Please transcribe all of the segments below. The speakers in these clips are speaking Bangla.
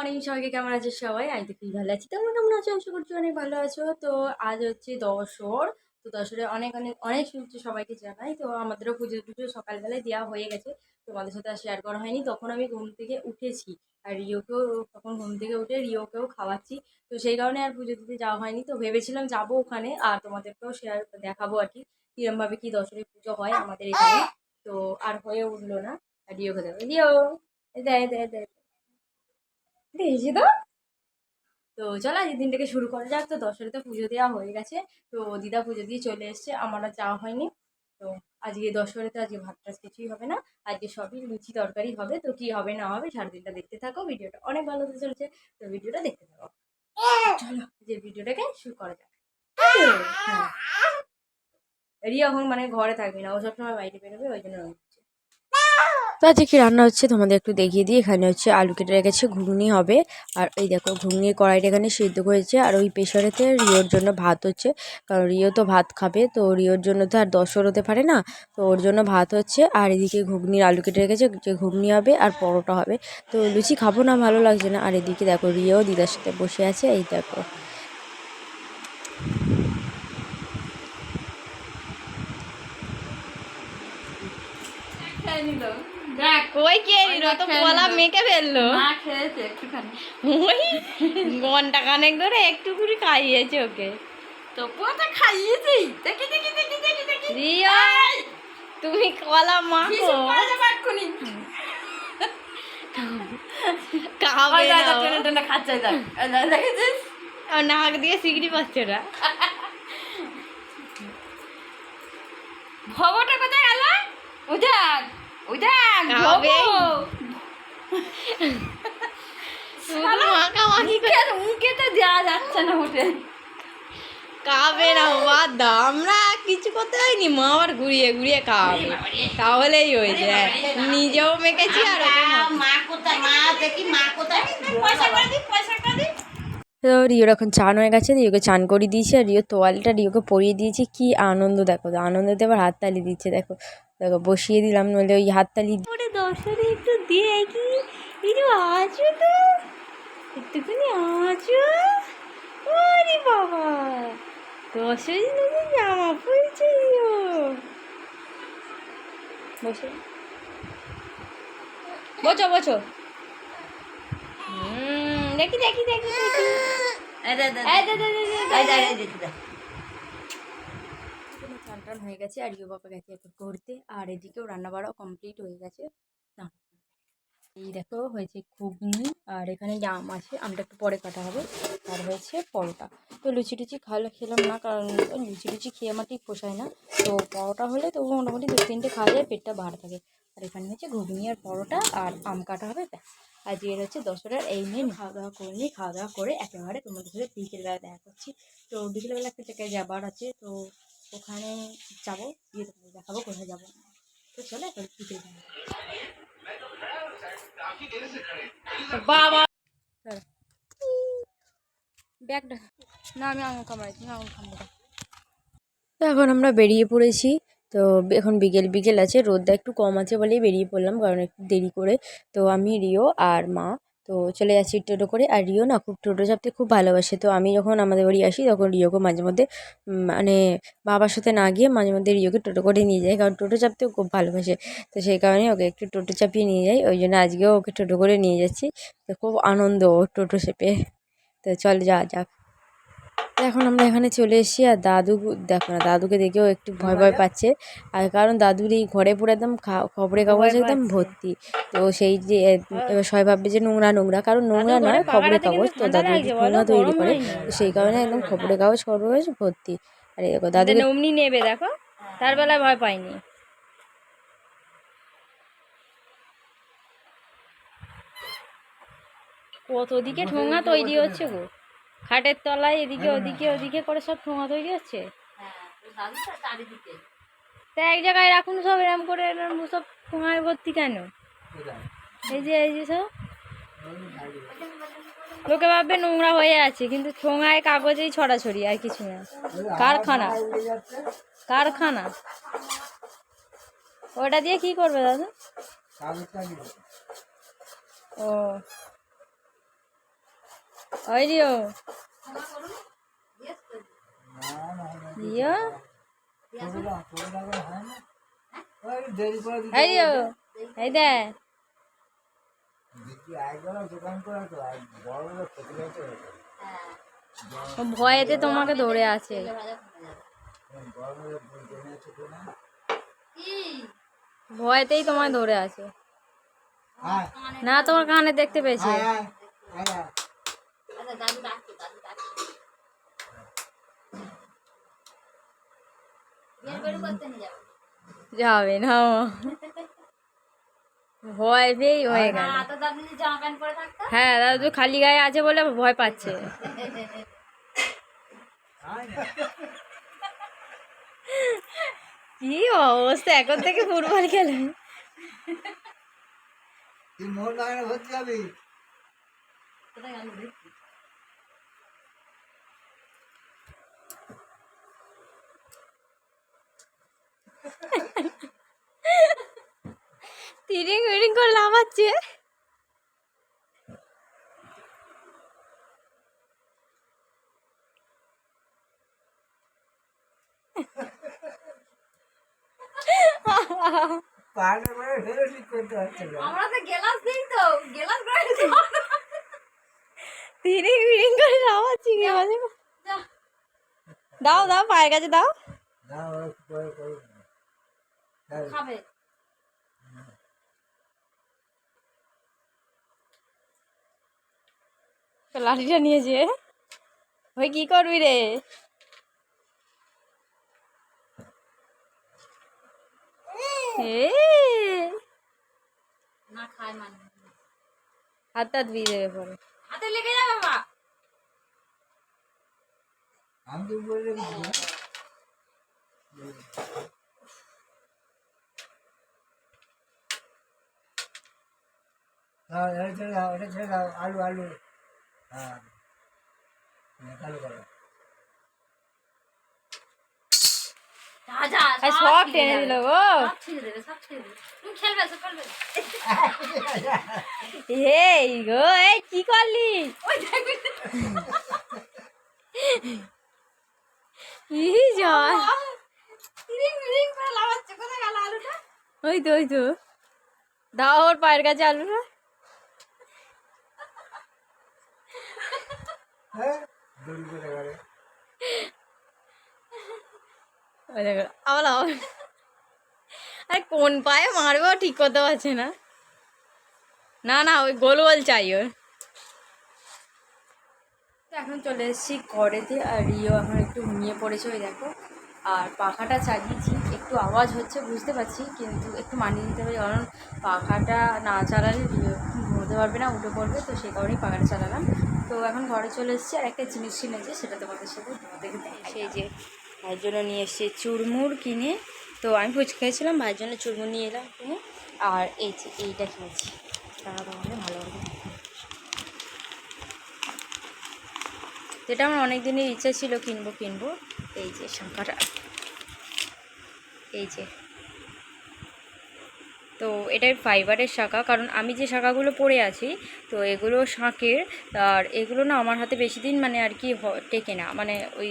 মর্নিং সবাইকে কেমন আছে সবাই? আমি তো খুবই ভালো আছি। তোমরা কেমন আছো? আশা করছি অনেক ভালো আছো। তো আজ হচ্ছে দশর তো দশরে অনেক অনেক অনেক শুভেচ্ছা সবাইকে জানাই। তো আমাদেরও পুজো টুজো সকালবেলায় দেওয়া হয়ে গেছে। তোমাদের সাথে আর শেয়ার করা হয়নি। তখন আমি ঘুম থেকে উঠেছি। আর রিওকেও, তখন ঘুম থেকে উঠে রিওকেও খাওয়াচ্ছি। তো সেই কারণে আর পুজো দিতে যাওয়া হয়নি। তো ভেবেছিলাম যাব ওখানে। আর তোমাদেরকেও শেয়ার দেখাবো আর কি। কিরমভাবে কি দশরে পুজো হয় আমাদের এখানে। তো আর হয়ে উঠল না। আর রিওকে দেবো রিও দেয় দেয় দেয় দিয়েছি তো তো চলো আজকের দিনটাকে শুরু করা যাক। তো দশটাতে পুজো দেওয়া হয়ে গেছে। তো দিদা পুজো দিয়ে চলে এসছে। আমার আর যাওয়া হয়নি। তো আজকে দশটাতে আজকে ভাত টাত কিছুই হবে না। আজকে সবই লুচি তরকারি হবে। তো কি হবে না হবে সারাদিনটা দেখতে থাকো। ভিডিওটা অনেক ভালো হতে চলছে। তো ভিডিওটা দেখতে থাকো। চলো যে ভিডিওটাকে শুরু করা যাক। হ্যাঁ। রিয়া এখন মানে ঘরে থাকবি না। ও সবসময় বাইরে বেরোবে, ওই জন্য। তো আজকে কি রান্না হচ্ছে তোমাদের একটু দেখিয়ে দিই। এখানে হচ্ছে আলু কেটে রেখেছে, ঘুগনি হবে। আর এই দেখো, ঘুগনির কড়াইটা এখানে সিদ্ধ করেছে। আর ওই প্রেশারেতে রিওর জন্য ভাত হচ্ছে। কারণ রিও তো ভাত খাবে, তো রিওর জন্য তো আর দশর হতে পারে না। তো ওর জন্য ভাত হচ্ছে। আর এদিকে ঘুগনির আলু কেটে রেখেছে, যে ঘুগনি হবে আর পরোটা হবে। তো লুচি খাব না, ভালো লাগছে না। আর এদিকে দেখো, রিও দিদার সাথে বসে আছে, এই দেখো। কে তো কলা মেখে ফেলল। ওই ঘণ্টা খানেক ধরে একটু করে খাইয়েছে ওকে। তো পুরোটা খাইয়েছি। দেখি দেখি দেখি দেখি দেখি। তুমি কলা মাখো। খাবে না খাচ্ছে দেখেছিস? নাক দিয়ে সিগড়ি পাচ্ছে ভবটা কোথায় গেল? দেখ। ওই দেখ মুখে তো দেওয়া যাচ্ছে না ওঠে। খাবে না বাদ দাও আমরা কিছু করতে হয়নি। মা আবার ঘুরিয়ে ঘুরিয়ে খাওয়াবে তাহলেই হয়েছে হ্যাঁ। নিজেও মেখেছি আর ওকে মাখাবো। তো রিওর এখন চান হয়ে গেছে রিওকে চান করিয়ে দিয়েছে আর রিও তোয়ালটা রিওকে পরিয়ে দিয়েছি। কি আনন্দ দেখো আনন্দতে আবার হাততালি দিচ্ছে দেখো। দেখো বসিয়ে দিলাম নইলে ওই হাততালি দর্শনে একটু দিয়ে কি? একটু আছো তো একটুখানি আছো ওরে বাবা! দর্শনে নতুন জামা পড়ছে বসে। বসো বসো। হুম দেখি দেখি দেখি দেখি এই দে, দে, দে, দে, দে, দে। চান টান হয়ে গেছে আর রিও বাবা গেছে এখন করতে আর এদিকেও রান্না বাড়াও কমপ্লিট হয়ে গেছে। এই দেখো হয়েছে ঘুগনি আর এখানে জাম আছে। আমটা একটু পরে কাটা হবে। আর হয়েছে পরোটা। তো লুচি টুচি খাওয়া খেলাম না কারণ লুচি টুচি খেয়ে আমার ঠিক পোষায় না। তো পরোটা হলে তবু মোটামুটি দু তিনটে খাওয়া যায়, পেটটা ভার থাকে। আর এখানে হচ্ছে ঘুগনি আর পরোটা আর আম কাটা হবে, ব্যাস। এর হচ্ছে দশটার এই নিয়ে খাওয়া দাওয়া করে নিই খাওয়া দাওয়া করে একেবারে তোমাদের সাথে বিকেলবেলা দেখা করছি। তো বিকেলবেলা একটা জায়গায় যাবার আছে। তো ওখানে যাব গিয়ে তোমাদের দেখাবো কোথায় যাব। তো চলো এখন বিকেলবেলা বাবা! ব্যাগটা না আমি আঙুল কামড়াইছি না আঙুল কামড়া এখন আমরা বেরিয়ে পড়েছি। তো এখন বিকেল বিকেল আছে রোদটা একটু কম আছে বলেই বেরিয়ে পড়লাম কারণ একটু দেরি করে। তো আমি রিও আর মা তো চলে যাচ্ছি টোটো করে। আর রিও না খুব টোটো চাপতে খুব ভালোবাসে। তো আমি যখন আমাদের বাড়ি আসি, তখন রিওকে মাঝে মধ্যে মানে বাবার সাথে না গিয়ে মাঝে মধ্যে রিওকে টোটো করে নিয়ে যাই। কারণ টোটো চাপতেও খুব ভালোবাসে। তো সেই কারণে ওকে একটু টোটো চাপিয়ে নিয়ে যাই। ওই জন্য আজকেও ওকে টোটো করে নিয়ে যাচ্ছি। তো খুব আনন্দ টোটো চেপে। তো চল যা যাক। এখন আমরা এখানে চলে এসেছি আর দাদু দেখো না দাদুকে দেখেও একটু ভয় ভয় পাচ্ছে। আর কারণ দাদুর এই ঘরে পুরো একদম খবরের কাগজ একদম ভর্তি। তো সেই যে এবার সবাই ভাববে যে নোংরা নোংরা। কারণ নোংরা নয় খবরের কাগজ তো দাদু নোংরা তৈরি করে। তো সেই কারণে একদম খবরের কাগজ খবরের কাগজ ভর্তি। আর দেখো দাদুকে অমনি নেবে দেখো। তার বেলায় ভয় পাইনি। কত দিকে ঠোঙা তৈরি হচ্ছে গো। খাটের তলায় এদিকে ওদিকে ওদিকে করে সব ঠোঙা তৈরি হচ্ছে। তা এক জায়গায় রাখুন সব এরম করে এরম সব ঠোঙায় ভর্তি কেন? এই যে এই যে সব। লোকে ভাববে নোংরা হয়ে আছে কিন্তু ঠোঙায় কাগজেই ছড়াছড়ি আর কিছু না। কারখানা। কারখানা। ওটা দিয়ে কি করবে দাদা? ও। ওই দিও দে ভয়েতে তোমাকে ধরে আছে ভয়েতেই তোমায় ধরে আছে হ্যাঁ না তোমার কানে দেখতে পেয়েছে হ্যাঁ হ্যাঁ যাবে না ভয় পেয়েই হয়ে গেল। হ্যাঁ দাদু খালি গায়ে আছে বলে ভয় পাচ্ছে। কি অবস্থা এখন থেকে ফুটবল খেলে। তুই মোহন বাগানে ভর্তি যাবি তিরিং বিরিং করে আমরা তো গেলাস দিই তো গেলাস তিরিং করে বলে? দাও দাও পায়ের কাছে দাও না ওরা একটু পরে করো হ্যাঁ খাবে। তো লাঠিটা নিয়েছে ওই কি করবি রে? এ না খায় মানে। হাত দিয়ে দেবে পরে। হাতে লেগে যাবে বাবা আমি বলে হ্যাঁ এটা ছেড়ে দাও এটা ছেড়ে দাও আলু আলু হ্যাঁ চালু করো সব টেনে দিল গো এই গো এই কি করলি ওই তো ওই তো। দাও ওর পায়ের কাছে আলুটা হ্যাঁ দড়ি করে গেলে ওই দেখো আরে কোন পায়ে মারবে ঠিক করতে পারছে না। না না, ওই গোল গোল চাই ওর। এখন চলে এসেছি ঘরেতে আর রিও এখন একটু ঘুমিয়ে পড়েছে ওই দেখো। আর পাখাটা চালিয়েছি, একটু আওয়াজ হচ্ছে, বুঝতে পারছি, কিন্তু একটু মানিয়ে নিতে হবে, কারণ পাখাটা না চালালে ঘুমোতে পারবে না, উঠে পড়বে, তো সেই কারণেই পাখাটা চালালাম। তো এখন ঘরে চলে এসেছি আর একটা জিনিস কিনেছি সেটা তোমাদের সাথে সেই যে ভাইয়ের জন্য নিয়ে এসেছি চুরমুর কিনে। তো আমি ফুচকা খেয়েছিলাম, ভাইয়ের জন্য চুরমুর নিয়ে এলাম কিনে। আর এই যে এইটা কিনেছি। তারা তোমাদের, ভালো হবে যেটা আমার অনেক দিনের ইচ্ছা ছিল কিনবো কিনবো। এই যে শাঁখাটা এই যে তো এটার ফাইবারের শাঁখা। কারণ আমি যে শাঁখাগুলো পরে আছি, তো এগুলো শাঁখের, আর এগুলো না আমার হাতে বেশি দিন মানে আর কি টেকে না। মানে ওই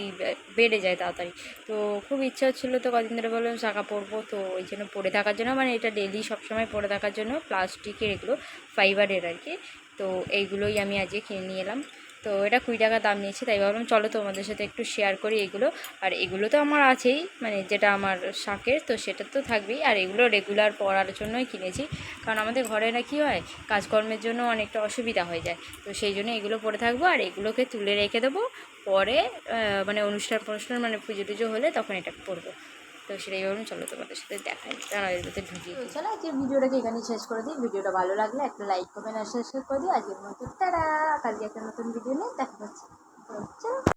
বেড়ে যায় তাড়াতাড়ি। তো খুব ইচ্ছা হচ্ছিল তো কদিন ধরে বললাম শাঁখা পরবো, তো ওই জন্য পরে থাকার জন্য মানে এটা ডেলি সবসময় পরে থাকার জন্য প্লাস্টিকের এগুলো ফাইবারের আর কি। তো এইগুলোই আমি আজকে কিনে নিয়ে এলাম। তো এটা কুড়ি টাকা দাম নিয়েছে, তাই ভাবলাম চলো তোমাদের সাথে একটু শেয়ার করি এগুলো। আর এগুলো তো আমার আছেই মানে যেটা আমার শাকের, তো সেটা তো থাকবেই। আর এগুলো রেগুলার পরার জন্যই কিনেছি, কারণ আমাদের ঘরে না কি হয়, কাজকর্মের জন্য অনেকটা অসুবিধা হয়ে যায়। তো সেই জন্য এগুলো পরে থাকব আর এগুলোকে তুলে রেখে দেবো। পরে মানে অনুষ্ঠান ফনুষ্ঠান মানে পুজো টুজো হলে তখন এটা পরবো। তো সেটাই ভাবলাম, চলো তোমাদের সাথে দেখাই। তারা এর ভিতরে ঢুকি চলো, আজকের ভিডিওটাকে এখানে শেষ করে দিই। ভিডিওটা ভালো লাগলে একটা লাইক কমেন্ট আর শেয়ার করে দিই আজকের মতো তারা কালকে একটা নতুন ভিডিও নিয়ে দেখা হচ্ছে। চলো।